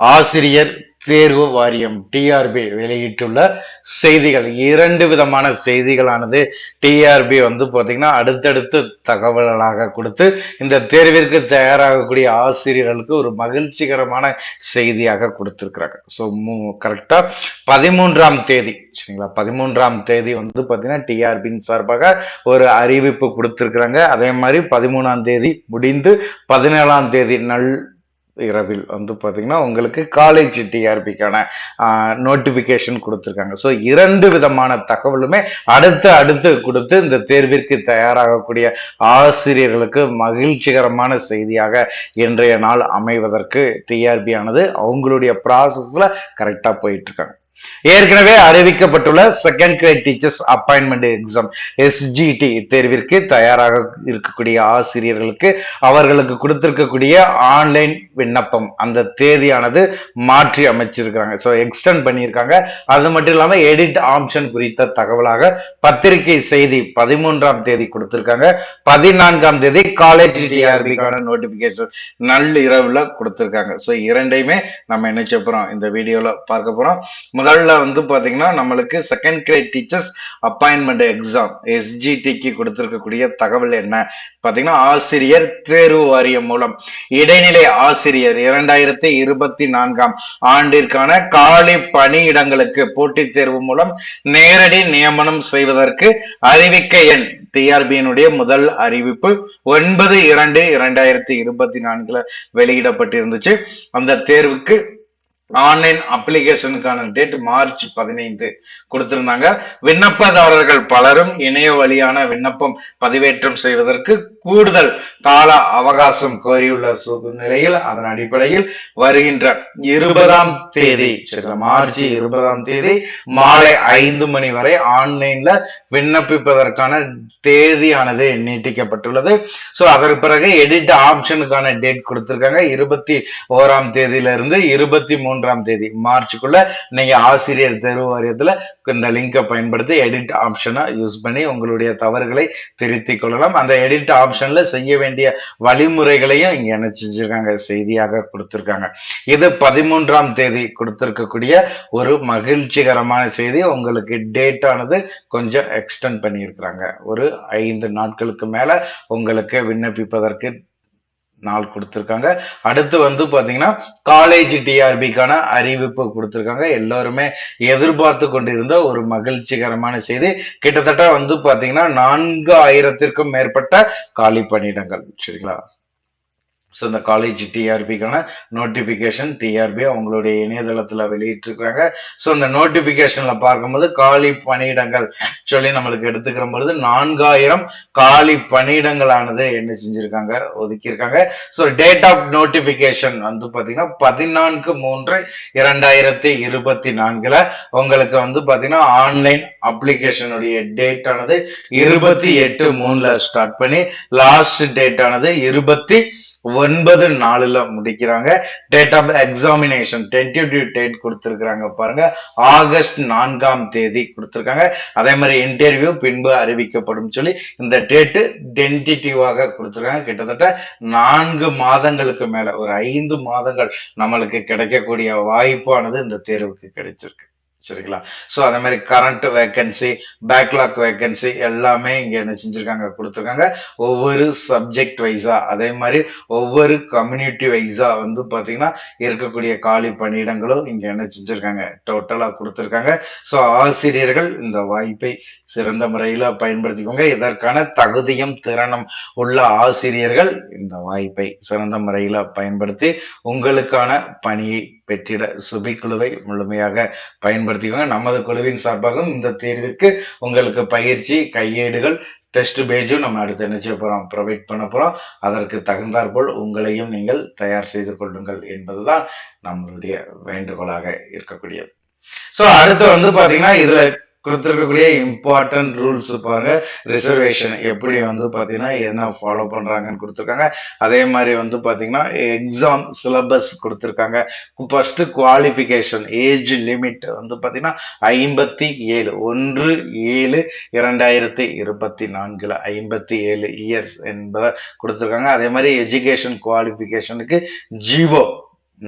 ஆசிரியர் தேர்வு வாரியம் டிஆர்பி வெளியிட்டுள்ள செய்திகள். இரண்டு விதமான செய்திகளானது. டிஆர்பி வந்து பார்த்தீங்கன்னா அடுத்தடுத்து தகவல்களாக கொடுத்து இந்த தேர்விற்கு தயாராகக்கூடிய ஆசிரியர்களுக்கு ஒரு மகிழ்ச்சிகரமான செய்தியாக கொடுத்துருக்குறாங்க. ஸோ கரெக்டாக பதிமூன்றாம் தேதி சரிங்களா? பதிமூன்றாம் தேதி வந்து பார்த்திங்கன்னா டிஆர்பியின் சார்பாக ஒரு அறிவிப்பு கொடுத்துருக்குறாங்க. அதே மாதிரி பதிமூணாம் தேதி முடிந்து பதினேழாம் தேதி நல் இரவில் வந்து பார்த்தீங்கன்னா உங்களுக்கு காலேஜ் டிஆர்பிக்கான நோட்டிஃபிகேஷன் கொடுத்துருக்காங்க. ஸோ இரண்டு விதமான தகவலுமே அடுத்து அடுத்து கொடுத்து இந்த தேர்விற்கு தயாராகக்கூடிய ஆசிரியர்களுக்கு மகிழ்ச்சிகரமான செய்தியாக இன்றைய நாள் அமைவதற்கு டிஆர்பி ஆனது அவங்களுடைய ப்ராசஸில் கரெக்டாக போயிட்டுருக்காங்க. ஏற்கனவே அறிவிக்கப்பட்டுள்ள second grade teachers appointment exam SGT தேர்விற்கு தயாராக இருக்கக்கூடிய ஆசிரியர்களுக்கு அவர்களுக்கு கொடுத்திருக்கக்கூடிய ஆன்லைன் விண்ணப்பம். அந்த தேதியானது மாற்றி அமைச்சிருக்காங்க ஸோ எக்ஸ்டெண்ட் பண்ணியிருக்காங்க. அது மட்டும் இல்லாமல் எடிட் ஆப்ஷன் குறித்த தகவலாக பத்திரிகை செய்தி பதிமூன்றாம் தேதி கொடுத்திருக்காங்க. பதினான்காம் தேதி காலேஜ் டிஆர்பிக்கான நோட்டிபிகேஷன் நள்ளிரவில் கொடுத்திருக்காங்க. ஸோ இரண்டையுமே நம்ம என்ன செய்ய இந்த வீடியோல பார்க்க போறோம். முதல்ல வந்து பாத்தீங்கன்னா நம்மளுக்கு second grade teachers appointment exam எஸ்ஜிடிக்கு கொடுத்துருக்கக்கூடிய தகவல் என்ன? பாத்தீங்கன்னா ஆசிரியர் தேர்வு வாரியம் மூலம் இடைநிலை ஆசிரியர் இரண்டாயிரத்தி இருபத்தி நான்காம் ஆண்டிற்கான காலி பணியிடங்களுக்கு போட்டித் தேர்வு மூலம் நேரடி நியமனம் செய்வதற்கு அறிவிக்க எண் டிஆர்பியினுடைய முதல் அறிவிப்பு ஒன்பது இரண்டு இரண்டாயிரத்தி இருபத்தி நான்குல வெளியிடப்பட்டிருந்துச்சு. அந்த தேர்வுக்கு ஆன்லைன் அப்ளிகேஷனுக்கான டேட் மார்ச் பதினைந்து கொடுத்திருந்தாங்க. விண்ணப்பதாரர்கள் பலரும் இணைய வழியான விண்ணப்பம் பதிவேற்றம் செய்வதற்கு கூடுதல் கால அவகாசம் கோரியுள்ள சூழ்நிலையில் அதன் அடிப்படையில் வருகின்ற இருபதாம் தேதி மார்ச் இருபதாம் தேதி மாலை ஐந்து மணி வரை ஆன்லைன்ல விண்ணப்பிப்பதற்கான தேதியானது நீட்டிக்கப்பட்டுள்ளது. ஸோ அதற்கு பிறகு எடிட் ஆப்ஷனுக்கான டேட் கொடுத்திருக்காங்க. இருபத்தி ஓராம் தேதியிலிருந்து இருபத்தி இருபத்தி மூன்றாம் தேதி மார்ச்சுக்குள்ள நீங்க ஆசிரியர் தேர்வு வாரியத்துல இந்த லிங்கை பயன்படுத்தி எடிட் ஆப்ஷனை யூஸ் பண்ணி உங்களுடைய தவறுகளை திருத்திக் கொள்ளலாம். அந்த எடிட் ஆப்ஷன்ல செய்ய வேண்டிய வழிமுறைகளையும் இங்க என்ன செஞ்சிருக்காங்க செய்தியாக கொடுத்திருக்காங்க. இது பதிமூன்றாம் தேதி கொடுத்திருக்கக்கூடிய ஒரு மகிழ்ச்சிகரமான செய்தி. உங்களுக்கு டேட்டானது கொஞ்சம் எக்ஸ்டெண்ட் பண்ணியிருக்கிறாங்க. ஒரு ஐந்து நாட்களுக்கு மேல உங்களுக்கு விண்ணப்பிப்பதற்கு நாள் கொடுத்துருக்காங்க. அடுத்து வந்து பாத்தீங்கன்னா காலேஜ் டிஆர்பிக்கான அறிவிப்பு கொடுத்துருக்காங்க. எல்லாருமே எதிர்பார்த்து கொண்டிருந்த ஒரு மகிழ்ச்சிகரமான செய்தி. கிட்டத்தட்ட வந்து பாத்தீங்கன்னா நான்கு ஆயிரத்திற்கும் மேற்பட்ட காலி பணியிடங்கள். சரிங்களா? ஸோ இந்த காலேஜ் டிஆர்பிக்கான நோட்டிஃபிகேஷன் டிஆர்பி அவங்களுடைய இணையதளத்தில் வெளியிட்டிருக்காங்க ஸோ இந்த நோட்டிஃபிகேஷனில் பார்க்கும்போது காலி பணியிடங்கள் சொல்லி நம்மளுக்கு எடுத்துக்கிற பொழுது நான்காயிரம் காலி பணியிடங்களானது என்ன செஞ்சிருக்காங்க? ஒதுக்கியிருக்காங்க. ஸோ டேட் ஆஃப் நோட்டிஃபிகேஷன் வந்து பார்த்தீங்கன்னா பதினான்கு மூன்று இரண்டாயிரத்தி இருபத்தி நான்கில் உங்களுக்கு வந்து பார்த்தீங்கன்னா ஆன்லைன் அப்ளிகேஷனுடைய டேட் ஆனது இருபத்தி எட்டு மூணுல ஸ்டார்ட் பண்ணி லாஸ்ட் டேட் ஆனது இருபத்தி ஒன்பது நாலுல முடிக்கிறாங்க. Date of examination tentative date கொடுத்துருக்குறாங்க பாருங்க. ஆகஸ்ட் நான்காம் தேதி கொடுத்துருக்காங்க. அதே மாதிரி இன்டர்வியூ பின்பு அறிவிக்கப்படும் சொல்லி இந்த டேட்டு டென்டேட்டிவாக கொடுத்துருக்காங்க. கிட்டத்தட்ட நான்கு மாதங்களுக்கு மேல ஒரு ஐந்து மாதங்கள் நம்மளுக்கு கிடைக்கக்கூடிய வாய்ப்பானது இந்த தேர்வுக்கு கிடைச்சிருக்கு. சரிங்களா? ஸோ அதே மாதிரி கரண்ட் வேக்கன்சி பேக்லாக் வேக்கன்சி எல்லாமே இங்கே என்ன செஞ்சுருக்காங்க? கொடுத்துருக்காங்க. ஒவ்வொரு சப்ஜெக்ட் வைஸா அதே மாதிரி ஒவ்வொரு கம்யூனிட்டி வைஸா வந்து பார்த்தீங்கன்னா இருக்கக்கூடிய காலி பணியிடங்களும் இங்கே என்ன செஞ்சுருக்காங்க? டோட்டலாக கொடுத்துருக்காங்க. ஸோ ஆசிரியர்கள் இந்த வாய்ப்பை சிறந்த முறையில பயன்படுத்திக்கோங்க. இதற்கான தகுதியும் திறனும் உள்ள ஆசிரியர்கள் இந்த வாய்ப்பை சிறந்த முறையில் பயன்படுத்தி உங்களுக்கான பணியை வெற்றிட சுபி குழுவை முழுமையாக பயன்படுத்திக்கோங்க. நமது குழுவின் சார்பாகவும் இந்த தேர்விற்கு உங்களுக்கு பயிற்சி கையேடுகள் டெஸ்ட் பேஜும் நம்ம அடுத்து என்ன செய்ய போகிறோம் ப்ரொவைட் பண்ண போகிறோம் அதற்கு தகுந்தாற்போல் உங்களையும் நீங்கள் தயார் செய்து கொள்ளுங்கள் என்பதுதான் நம்மளுடைய வேண்டுகோளாக இருக்கக்கூடியது. ஸோ அடுத்து வந்து பார்த்தீங்கன்னா இதில் கொடுத்துருக்கக்கூடிய இம்பார்ட்டன்ட் ரூல்ஸ் பாருங்க. ரிசர்வேஷன் எப்படி வந்து பார்த்தீங்கன்னா என்ன ஃபாலோ பண்ணுறாங்கன்னு கொடுத்துருக்காங்க. அதே மாதிரி வந்து பார்த்தீங்கன்னா எக்ஸாம் சிலபஸ் கொடுத்துருக்காங்க. ஃபர்ஸ்ட் குவாலிஃபிகேஷன் ஏஜ் லிமிட் வந்து பார்த்தீங்கன்னா ஐம்பத்தி ஏழு ஒன்று ஏழு இரண்டாயிரத்தி இருபத்தி நான்கில் ஐம்பத்தி ஏழு இயர்ஸ் என்பதை கொடுத்துருக்காங்க. அதே மாதிரி எஜுகேஷன் குவாலிஃபிகேஷனுக்கு ஜீவோ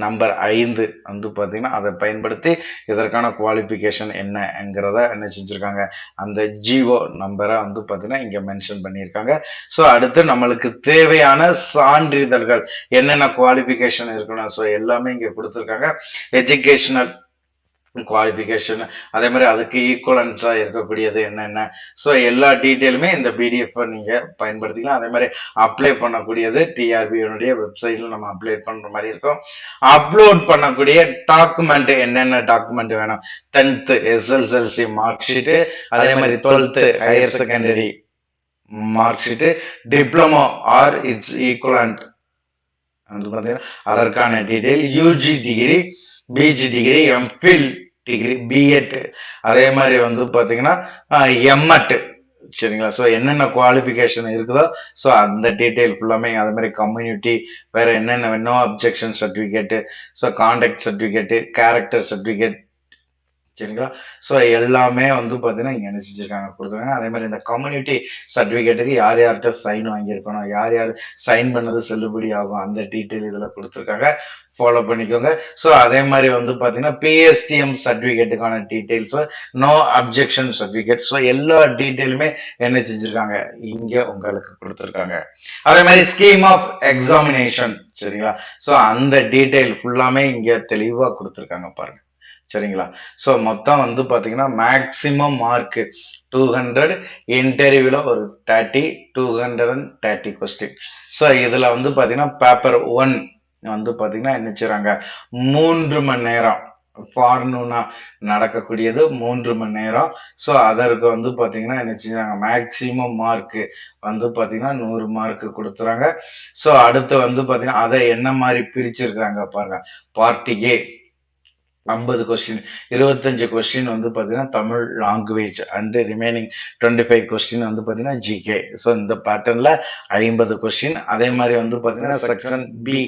நம்பர் ஐந்து வந்து பார்த்தீங்கன்னா அதை பயன்படுத்தி இதற்கான குவாலிஃபிகேஷன் என்னங்கிறத என்ன செஞ்சுருக்காங்க. அந்த ஜிஓ நம்பரை வந்து பார்த்தீங்கன்னா இங்கே மென்ஷன் பண்ணியிருக்காங்க. ஸோ அடுத்து நம்மளுக்கு தேவையான சான்றிதழ்கள். என்னென்ன குவாலிஃபிகேஷன் இருக்கணும் ஸோ எல்லாமே இங்கே கொடுத்துருக்காங்க. எஜுகேஷனல் குவாலிஃபிகேஷன் அதே மாதிரி அதுக்கு ஈக்குவலன்ஸாக இருக்கக்கூடியது என்னென்ன? ஸோ எல்லா டீட்டெயிலுமே இந்த பிடிஎஃப் நீங்கள் பயன்படுத்திக்கலாம். அதே மாதிரி அப்ளை பண்ணக்கூடியது டிஆர்பியோடைய வெப்சைட்டில் நம்ம அப்ளை பண்ணுற மாதிரி இருக்கும். அப்லோட் பண்ணக்கூடிய டாக்குமெண்ட் என்னென்ன டாக்குமெண்ட் வேணும்? டென்த்து எஸ்எல்எல்சி மார்க் ஷீட்டு அதே மாதிரி twelfth higher secondary mark sheet diploma or its equivalent வந்து பார்த்தீங்கன்னா அதற்கான detail UG degree PG degree MPhil degree BEd அதே மாதிரி வந்து பார்த்தீங்கன்னா எம்எட் சரிங்களா? ஸோ என்னென்ன குவாலிஃபிகேஷன் இருக்குதோ ஸோ அந்த டீட்டெயில் ஃபுல்லாமே அதே மாதிரி கம்யூனிட்டி வேற என்னென்ன வேணும் objection certificate so contact certificate character certificate சரிங்களா ஸோ எல்லாமே வந்து பார்த்தீங்கன்னா இங்கே என்ன கொடுத்துருக்காங்க அதே மாதிரி இந்த கம்யூனிட்டி சர்டிஃபிகேட்டுக்கு யார் யார்கிட்ட சைன் வாங்கியிருக்கணும்? யார் யார் சைன் பண்ணது செல்லுபடி ஆகும்? அந்த டீட்டெயில் இதில் கொடுத்துருக்காங்க. ஃபாலோ பண்ணிக்கோங்க. ஸோ அதே மாதிரி வந்து பார்த்தீங்கன்னா PSTM சர்டிஃபிகேட்டுக்கான details no objection certificate so எல்லா டீட்டெயிலுமே என்ன செஞ்சுருக்காங்க? இங்கே உங்களுக்கு கொடுத்துருக்காங்க. அதே மாதிரி ஸ்கீம் ஆஃப் எக்ஸாமினேஷன் சரிங்களா? ஸோ அந்த டீட்டெயில் ஃபுல்லாமே இங்கே தெளிவாக கொடுத்துருக்காங்க பாருங்க. சரிங்களா? ஸோ மொத்தம் வந்து பார்த்தீங்கன்னா மேக்ஸிமம் மார்க்கு டூ ஹண்ட்ரட் இன்டர்வியூவில் ஒரு thirty two hundred and thirty question so இதில் வந்து பார்த்தீங்கன்னா பேப்பர் ஒன் வந்து பார்த்தீங்கன்னா என்ன செய்கிறாங்க மூன்று மணி நேரம். ஃபார்னூனா நடக்கக்கூடியது மூன்று மணி நேரம். ஸோ அதற்கு வந்து பார்த்தீங்கன்னா என்ன செஞ்சாங்க மேக்சிமம் மார்க்கு வந்து பார்த்தீங்கன்னா நூறு மார்க்கு கொடுத்துறாங்க. ஸோ அடுத்து வந்து பார்த்தீங்கன்னா அதை என்ன மாதிரி பிரிச்சிருக்காங்க பாருங்க. பார்ட்டி ஏ ஐம்பது கொஸ்டின் இருபத்தஞ்சு கொஸ்டின் வந்து பார்த்தீங்கன்னா Tamil language and remaining twenty five question வந்து பார்த்தீங்கன்னா ஜிகே ஸோ இந்த பேட்டர்னில் ஐம்பது கொஸ்டின் அதே மாதிரி வந்து பார்த்தீங்கன்னா செக்ஷன் பி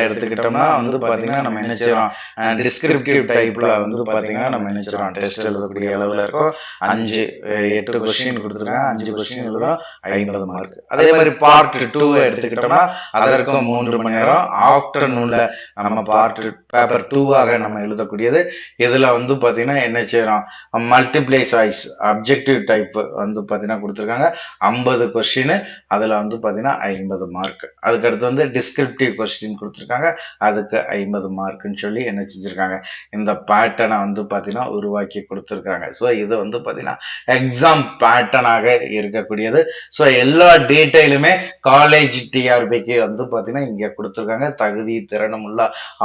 எடுத்துக்கிட்டோம்னா வந்து பார்த்தீங்கன்னா நம்ம என்ன செய்யறோம்? டிஸ்கிரிப்டிவ் டைப்பில் வந்து பார்த்தீங்கன்னா நம்ம என்ன செய்யறோம்? டெஸ்ட் எழுதக்கூடிய அளவில் இருக்கும். அஞ்சு எட்டு கொஸ்டின் கொடுத்துருக்காங்க. அஞ்சு கொஸ்டின் எழுதுறோம் ஐம்பது மார்க் அதே மாதிரி பார்ட் டூ எடுத்துக்கிட்டோம்னா அதற்கும் மூன்று மணி நேரம். ஆஃப்டர்நூனில் நம்ம பார்ட் பேப்பர் டூவாக நம்ம பயன்படுத்தக்கூடியது இதில் வந்து பார்த்தீங்கன்னா என்ன செய்கிறோம் மல்டிப்ளை சாய்ஸ் அப்ஜெக்டிவ் டைப் வந்து பார்த்தீங்கன்னா கொடுத்துருக்காங்க. ஐம்பது கொஸ்டின் அதில் வந்து பார்த்தீங்கன்னா ஐம்பது மார்க் அதுக்கடுத்து வந்து டிஸ்கிரிப்டிவ் கொஸ்டின் கொடுத்துருக்காங்க. அதுக்கு ஐம்பது மார்க்குன்னு சொல்லி என்ன செஞ்சுருக்காங்க? இந்த பேட்டர்னை வந்து பார்த்தீங்கன்னா உருவாக்கி கொடுத்துருக்காங்க. ஸோ இது வந்து பார்த்தீங்கன்னா எக்ஸாம் பேட்டர்னாக இருக்கக்கூடியது. ஸோ எல்லா டீட்டெயிலுமே காலேஜ் டிஆர்பிக்கு வந்து பார்த்தீங்கன்னா இங்கே கொடுத்துருக்காங்க. தகுதி திறனும் உள்ள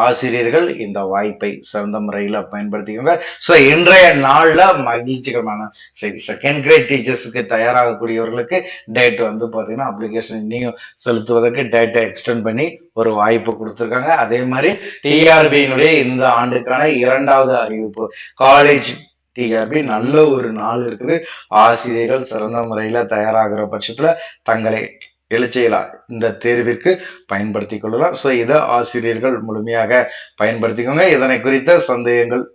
ஆசிரியர்கள் இந்த வாய்ப்பை சிறந்த முறையில் பயன்படுத்திக்கோங்க. ஸோ இன்றைய நாளில் மகிழ்ச்சிகரமான சரி செகண்ட் கிரேட் டீச்சர்ஸுக்கு தயாராகக்கூடியவர்களுக்கு டேட் வந்து பார்த்தீங்கன்னா அப்ளிகேஷன் இன்னும் செலுத்துவதற்கு டேட்டை எக்ஸ்டெண்ட் பண்ணி ஒரு வாய்ப்பு கொடுத்துருக்காங்க. அதே மாதிரி டிஆர்பியினுடைய இந்த ஆண்டுக்கான இரண்டாவது அறிவிப்பு. காலேஜ் டிஆர்பி நல்ல ஒரு நாள் இருக்குது. ஆசிரியர்கள் சிறந்த முறையில் தயாராகிற பட்சத்தில் தங்களை எழுச்செயலா? இந்த தேர்விற்கு பயன்படுத்தி கொள்ளலாம். ஸோ இதை ஆசிரியர்கள் முழுமையாக பயன்படுத்திக்கோங்க. இதனை குறித்த சந்தேகங்கள்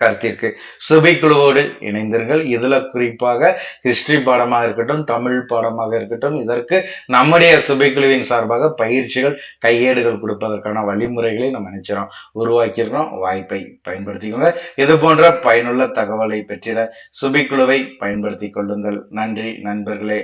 கருத்திற்கு. சுபைக்குழுவோடு இணைந்தீர்கள். இதில் குறிப்பாக ஹிஸ்டரி பாடமாக இருக்கட்டும் தமிழ் பாடமாக இருக்கட்டும் இதற்கு நம்முடைய சுபைக்குழுவின் சார்பாக பயிற்சிகள் கையேடுகள் கொடுப்பதற்கான வழிமுறைகளை நம்ம நினைச்சிடோம் உருவாக்கியிருக்கோம் வாய்ப்பை பயன்படுத்திக்கோங்க. இது போன்ற பயனுள்ள தகவலை பெற்றிட சுபிக்குழுவை பயன்படுத்தி கொள்ளுங்கள். நன்றி நண்பர்களே.